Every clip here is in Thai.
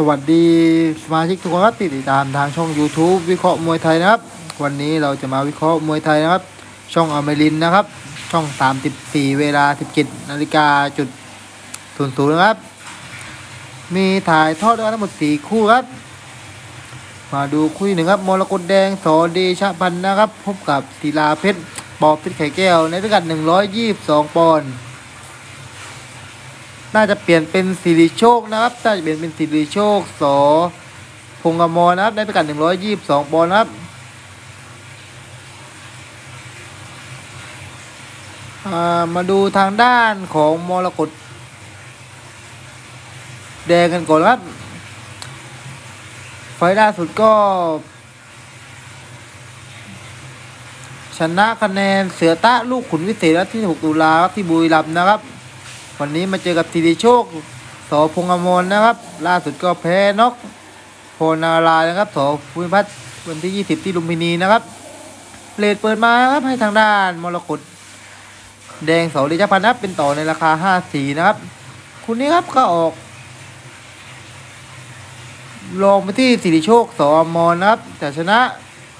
สวัสดีสมาชิกทุกคนครับที่ติดตามทางช่อง YouTube วิเคราะห์มวยไทยนะครับ วันนี้เราจะมาวิเคราะห์มวยไทยนะครับ ช่องอมรินนะครับ ช่อง 34 เวลา 17นาฬิกาจุดศูนย์ศูนย์นะครับ มีถ่ายทอดด้วยกันทั้งหมด 4 คู่ครับ มาดูคู่ที่หนึ่งครับมรกตแดงสอเดชะพันนะครับ พบกับศิลาเพชรปอบเพชรไข่แก้วในพิกัด 122 ปอนด์ น่าจะเปลี่ยนเป็นสิริโชคนะครับน่าจะเปลี่ยนเป็นสิริโชคสอพงกมรนะครับ ได้พิกัด122ปอนด์นะครับอ่ามาดูทางด้านของมรกตแดงกันก่อนครับไฟล์ล่าสุดก็ ชนะคะแนนเสือตะลูกขุนวิเศษที่ 6 ตุลาครับที่บุรีรัมย์นะครับ วันนี้มาเจอกับสิริโชคสพงษ์อมรนะครับ ล่าสุดก็แพ้นกโพนารายนะครับสภูมิพัฒน์วันที่ 20 ที่ลุมพินีนะครับเลทเปิดมาครับให้ทางด้านมรกตแดงเสาเดชพันธ์เป็นต่อในราคา5-4นะครับ คุณนี้ครับก็ออก ลงไปที่สิริโชคสอมรนะครับแต่ชนะ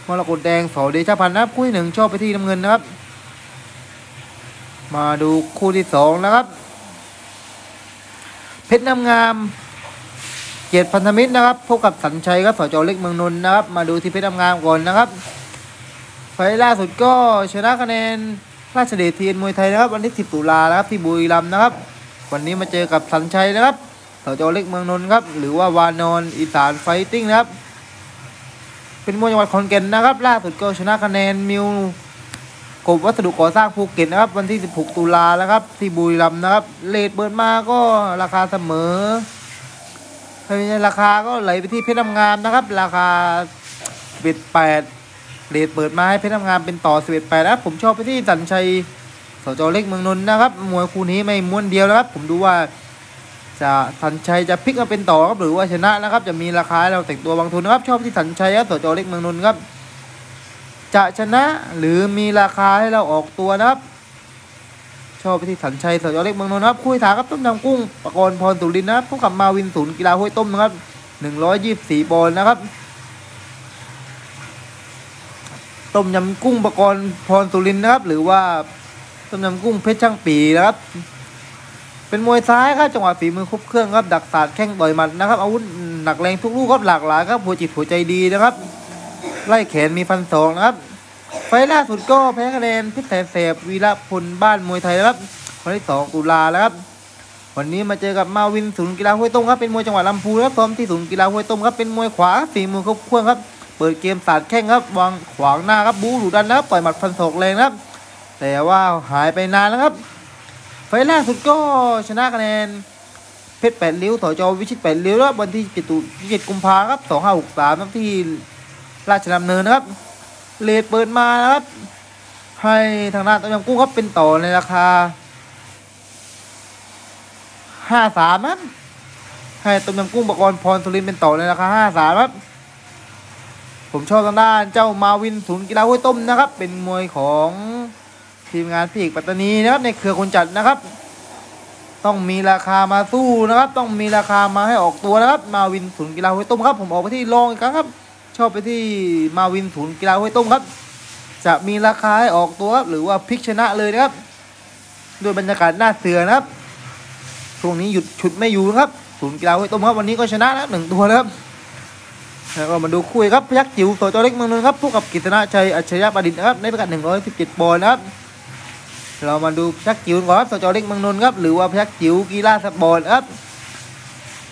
มรกตแดงเสาเดชพันธ์นะครับคู่ที่หนึ่งชอบไปที่น้ำเงินนะครับ มาดูคู่ที่สองนะครับ เพชรน้ำงาม เกียรติพันธมิตรนะครับพบกับสัญชัยครับสจเล็กเมืองนนท์นะครับ มาดูที่เพชรน้ำงามก่อนนะครับไฟล่าสุดก็ชนะคะแนนราชเดชเทียนมวยไทยนะครับ วันที่ 10 ตุลานะครับที่บุรีรัมย์นะครับ วันนี้มาเจอกับสัญชัยนะครับสจเล็กเมืองนนท์ครับ หรือว่าวานอนอีสานไฟติ้งนะครับ เป็นมวยจังหวัดขอนแก่นนะครับ ล่าสุดก็ชนะคะแนนมิว กบวัสดุก่อสร้างภูเก็ตนะครับ วันที่ 16 ตุลาแล้วครับ ที่บุรีรัมย์นะครับเลทเปิดมาก็ราคาเสมอไมราคาก็ไหลไปที่เพชรน้ำงามนะครับ ราคาเบ็ดแปดเลทเปิดมาให้เพชรน้ำงามเป็นต่อ11 8นะครับผมชอบไปที่สันชัยสจเล็กเมืองนนท์นะครับมวยคู่นี้ไม่ม้วนเดียวนะครับ ผมดูว่าจะสันชัยจะพลิกมาเป็นต่อครับหรือว่าชนะนะครับ จะมีราคาเราแต่งตัวบางทุนนะครับ ชอบที่สัญชัยครับสจเล็กเมืองนนท์ครับ จะชนะหรือมีราคาให้เราออกตัวนะครับชอบไปที่สัญชัยสจเล็กเมืองนนท์นะครับคุยถาครับต้มยำกุ้งปะกรณ์พรสุรินนะครับพบกับมาวินศูนย์กีฬาห้วยต้มนะครับหนึ่งร้อยยี่สิบสี่ปอนด์นะครับต้มยำกุ้งปะกรณ์พรสุรินนะครับ หรือว่าต้มยำกุ้งเพชรช่างปีนะครับ เป็นมวยซ้ายครับจังหวะฝีมือครบเครื่องครับดักศาสต์แข้งต่อยหมัดนะครับอาวุธหนักแรงทุกลูกครับหลากหลายครับหัวจิตหัวใจดีนะครับ ไล่แขนมีฟันสองนะครับ ไฟล่าสุดก็แพ้คะแนนพิษแสนเสบวีระพลบ้านมวยไทยนะครับวันที่สองตุลาแล้วครับ วันนี้มาเจอกับมาวินศูนย์กีฬาห้วยต้มครับเป็นมวยจังหวัดลำพูนครับซ้อมที่ศูนย์กีฬาห้วยต้มครับเป็นมวยขวาฝีมือครบเครื่องครับ เปิดเกมสาดแข้งครับวางขวางหน้าครับบูดุดันนะครับต่อยหมัดฟันศอกแรงนะครับ แต่ว่าหายไปนานแล้วครับ ไฟล่าสุดก็ชนะคะแนนเพชรแปดริ้วต่อจอวิชิตแปดริ้วครับวันที่เจ็ดตุเจ็ดกุมภาครับสองห้าหกสามครับที่ ราชดำเนินนะครับเลทเปิดมานะครับ ให้ทางด้านต้มยำกุ้งครับเป็นต่อในราคาห้าสามครับให้ต้มยำกุ้งปกรณ์พรสุรินเป็นต่อในราคาห้าสามครับ ผมชอบทางด้านเจ้ามาวินศูนย์กีฬาห้วยต้มนะครับ เป็นมวยของทีมงานพีกปัตตานีนะครับ ในเครือคนจัดนะครับ ต้องมีราคามาสู้นะครับ ต้องมีราคามาให้ออกตัวนะครับ มาวินศูนย์กีฬาห้วยต้มครับ ผมออกไปที่รองอีกครั้งครับ ชอบไปที่มาวินศูนย์กีฬาห้วยต้มครับ จะมีราคาให้ออกตัวครับหรือว่าพลิกชนะเลยนะครับด้วยบรรยากาศหน้าเสือนะครับช่วงนี้หยุดฉุดไม่อยู่นะครับศูนย์กีฬาห้วยต้มครับวันนี้ก็ชนะนะหนึ่งตัวนะครับแล้วก็มาดูคุยครับพยักจิ๋วโสจเล็กเมืองนนท์ครับพบกับกิตนาชัยอัจฉริยะประดิษฐ์นะครับในพิกัด117ปอนด์นะครับเรามาดูพยักจิ๋วก่อนครับโสจเล็กเมืองนนท์ครับหรือว่าพยักจิ๋วกีฬาสปอร์ตครับ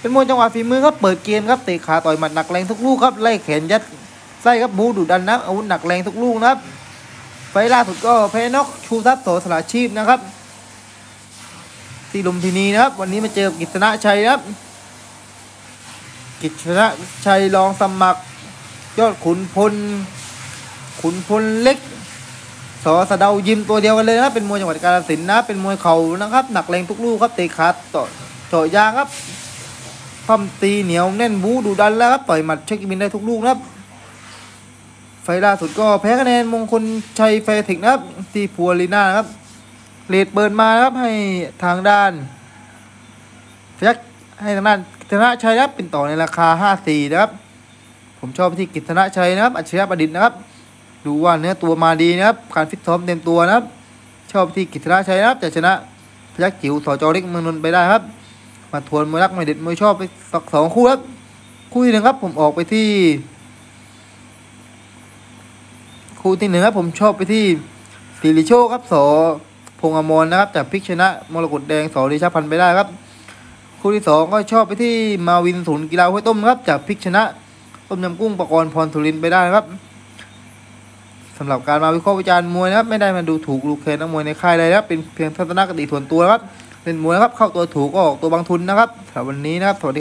เป็นมวยจังหวะฝีมือครับเปิดเกมครับเตะขาต่อยหมัดหนักแรงทุกลูกครับไล่แขนยัดไส้ครับบูดุดันนะอาวุธหนักแรงทุกลูกนะครับไฟล่าสุดก็แพ้นอกชูทรัพย์โสสละชีพนะครับที่ลุมพินีนะครับ วันนี้มาเจอกับกิษณะชัยครับ กิษณะชัยรองสมัคร ยอดขุนพล ขุนพลเล็กสอสะเดายิมตัวเดียวกันเลยนะเป็นมวยจังหวัดกาฬสินธุ์นะเป็นมวยเข่านะครับ หนักแรงทุกลูกครับเตะขาต่อเจาะยางครับ ปั้มตีเหนียวแน่นบูดูดันแล้วครับต่อยหมัดเช็คบินได้ทุกลูกนะครับ ไฟล่าสุดก็แพ้คะแนนมงคลชัยแฟร์เทคนะครับ ที่พัวลีน่านะครับเลดเปิดมาครับให้ทางด้านพยักให้ทางด้านตนะชัยนะครับเป็นต่อในราคาห้าสี่นะครับ ผมชอบที่กิตนะชัยนะครับ อัจฉริยะประดิษฐ์นะครับ ดูว่าเนื้อตัวมาดีนะครับการฟิตซ้อมเต็มตัวนะครับ ชอบที่กิตนะชัยนะครับจะชนะพยักจิ๋วสจเล็กเมืองนนท์ไปได้ครับ มาทวนมวยรักมวยเด็ดมวยชอบไปสักสองคู่ครับคู่ที่หนึ่งครับ ผมออกไปที่ คู่ที่หนึ่งครับ ผมชอบไปที่สิริโชคครับสอพงอมรนะครับจากพิกชนะมรกตแดงสอริชาพันไปได้ครับ คู่ที่สองก็ชอบไปที่มาวินศูนย์กีฬาห้วยต้มครับจากพิกชนะต้มยำกุ้งประกรณ์พรสุรินไปได้ครับสำหรับการมาวิเคราะห์วิจารณ์มวยนะครับ ไม่ได้มาดูถูกลูกแคนนักมวยในค่ายใดนะครับเป็นเพียงทัศนคติส่วนตัวครับ เป็นมวยนครับเข้าตัวถูกก็ออกตัวบางทุนนะครับสำหรับวันนี้นะครับสวัสดี